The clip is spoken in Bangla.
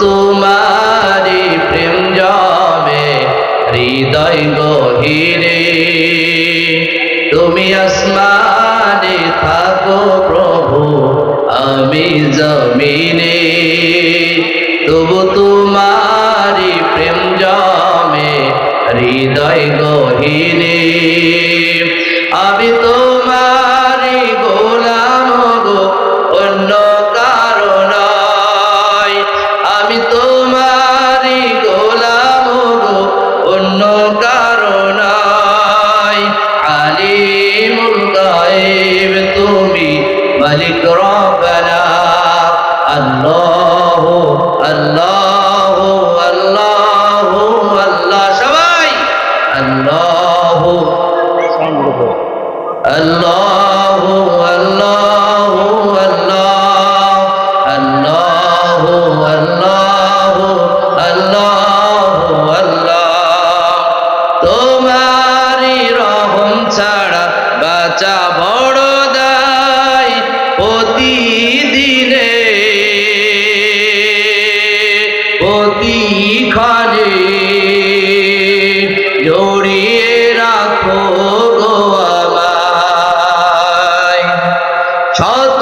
তোমারি প্রেম জমে, হৃদয় গহিরে। তুমি আসমানে থাকো প্রভু, আমি জমিনে। তবু তোমারি প্রেম জমে, হৃদয় গহিরে। ربنا الله الله অতি খানে জড়িয়ে রাখো গো আমায়। শত